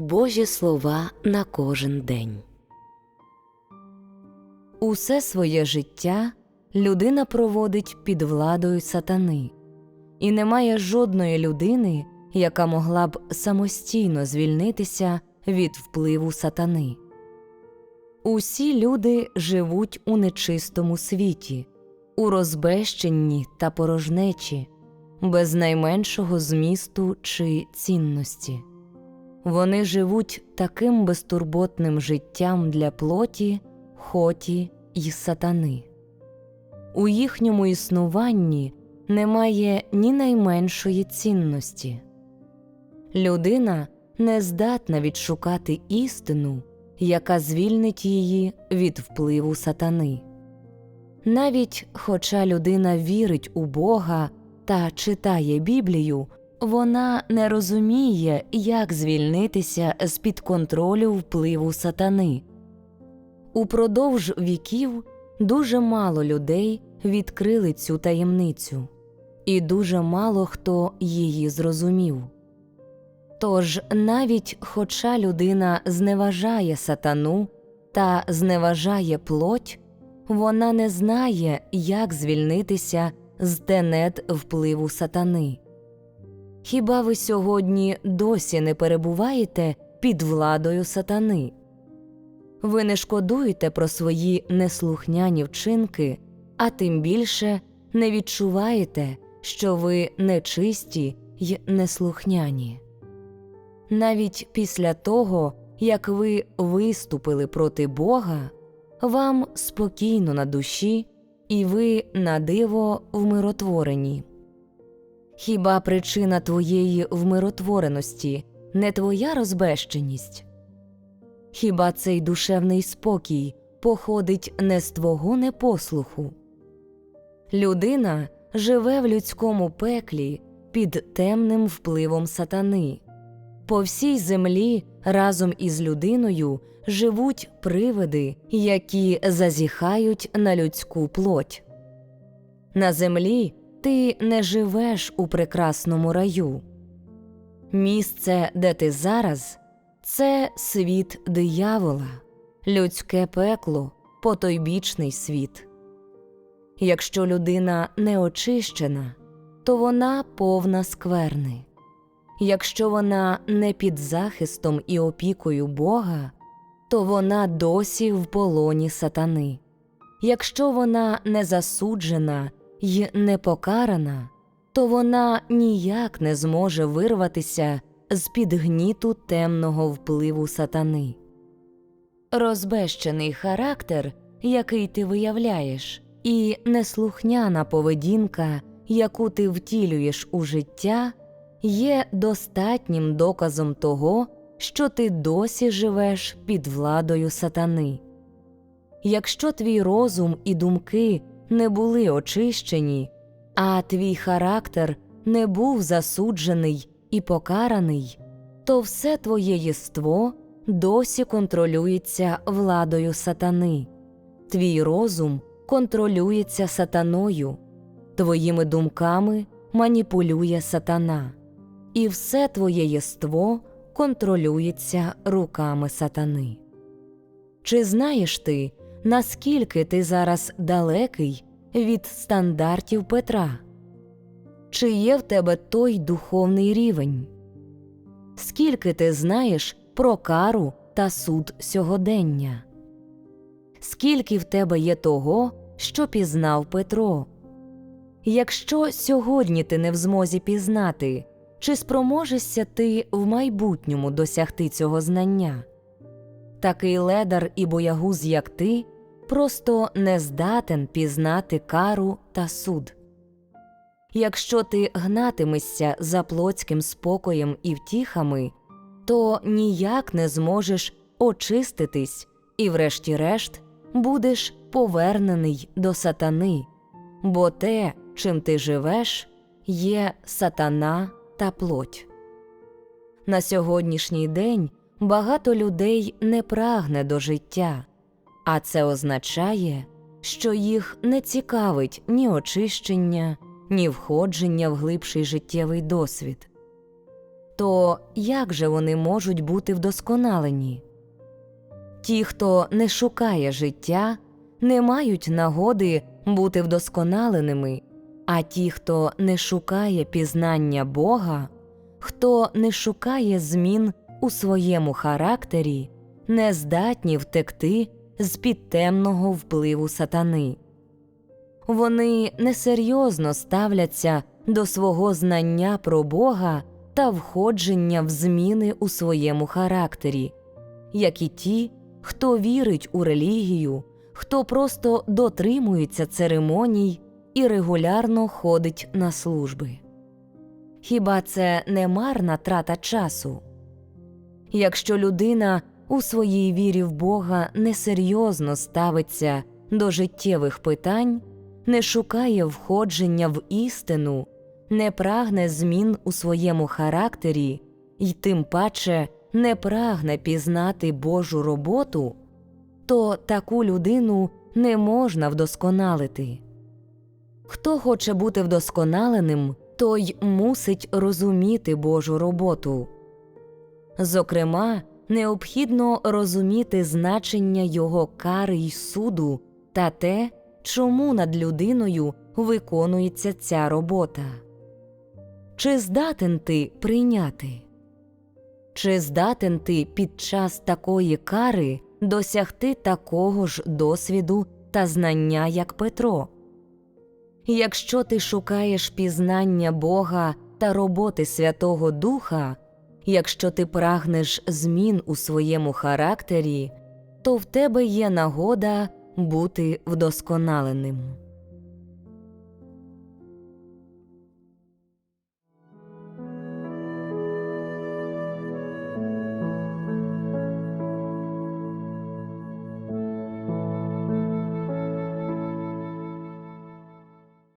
Божі слова на кожен день. Усе своє життя людина проводить під владою сатани, і немає жодної людини, яка могла б самостійно звільнитися від впливу сатани. Усі люди живуть у нечистому світі, у розбещенні та порожнечі, без найменшого змісту чи цінності. Вони живуть таким безтурботним життям для плоті, хоті й сатани. У їхньому існуванні немає ні найменшої цінності. Людина не здатна відшукати істину, яка звільнить її від впливу сатани. Навіть хоча людина вірить у Бога та читає Біблію, вона не розуміє, як звільнитися з під контролю впливу сатани. Упродовж віків дуже мало людей відкрили цю таємницю, і дуже мало хто її зрозумів. Тож навіть хоча людина зневажає сатану та зневажає плоть, вона не знає, як звільнитися з тенет впливу сатани. Хіба ви сьогодні досі не перебуваєте під владою сатани? Ви не шкодуєте про свої неслухняні вчинки, а тим більше не відчуваєте, що ви нечисті й неслухняні. Навіть після того, як ви виступили проти Бога, вам спокійно на душі, і ви на диво вмиротворені. Хіба причина твоєї вмиротвореності не твоя розбещеність? Хіба цей душевний спокій походить не з твого непослуху? Людина живе в людському пеклі під темним впливом сатани. По всій землі разом із людиною живуть привиди, які зазіхають на людську плоть. На землі ти не живеш у прекрасному раю. Місце, де ти зараз, це світ диявола, людське пекло, потойбічний світ. Якщо людина не очищена, то вона повна скверни. Якщо вона не під захистом і опікою Бога, то вона досі в полоні сатани. Якщо вона не засуджена й не покарана, то вона ніяк не зможе вирватися з під гніту темного впливу сатани. Розбещений характер, який ти виявляєш, і неслухняна поведінка, яку ти втілюєш у життя, є достатнім доказом того, що ти досі живеш під владою сатани. Якщо твій розум і думки не були очищені, а твій характер не був засуджений і покараний, то все твоє єство досі контролюється владою сатани, твій розум контролюється сатаною, твоїми думками маніпулює сатана, і все твоє єство контролюється руками сатани. Чи знаєш ти, наскільки ти зараз далекий від стандартів Петра? Чи є в тебе той духовний рівень? Скільки ти знаєш про кару та суд сьогодення? Скільки в тебе є того, що пізнав Петро? Якщо сьогодні ти не в змозі пізнати, чи спроможешся ти в майбутньому досягти цього знання? Такий ледар і боягуз, як ти, просто не здатен пізнати кару та суд. Якщо ти гнатимешся за плотським спокоєм і втіхами, то ніяк не зможеш очиститись і, врешті-решт, будеш повернений до сатани, бо те, чим ти живеш, є сатана та плоть. На сьогоднішній день багато людей не прагне до життя, а це означає, що їх не цікавить ні очищення, ні входження в глибший життєвий досвід. то як же вони можуть бути вдосконалені? Ті, хто не шукає життя, не мають нагоди бути вдосконаленими, а ті, хто не шукає пізнання Бога, хто не шукає змін у своєму характері, не здатні втекти з під темного впливу сатани. Вони несерйозно ставляться до свого знання про Бога та входження в зміни у своєму характері, як і ті, хто вірить у релігію, хто просто дотримується церемоній і регулярно ходить на служби. Хіба це не марна трата часу? Якщо людина у своїй вірі в Бога несерйозно ставиться до життєвих питань, не шукає входження в істину, не прагне змін у своєму характері і тим паче не прагне пізнати Божу роботу, то таку людину не можна вдосконалити. Хто хоче бути вдосконаленим, той мусить розуміти Божу роботу. Зокрема, необхідно розуміти значення його кари й суду та те, чому над людиною виконується ця робота. Чи здатен ти прийняти? Чи здатен ти під час такої кари досягти такого ж досвіду та знання, як Петро? Якщо ти шукаєш пізнання Бога та роботи Святого Духа, якщо ти прагнеш змін у своєму характері, то в тебе є нагода бути вдосконаленим.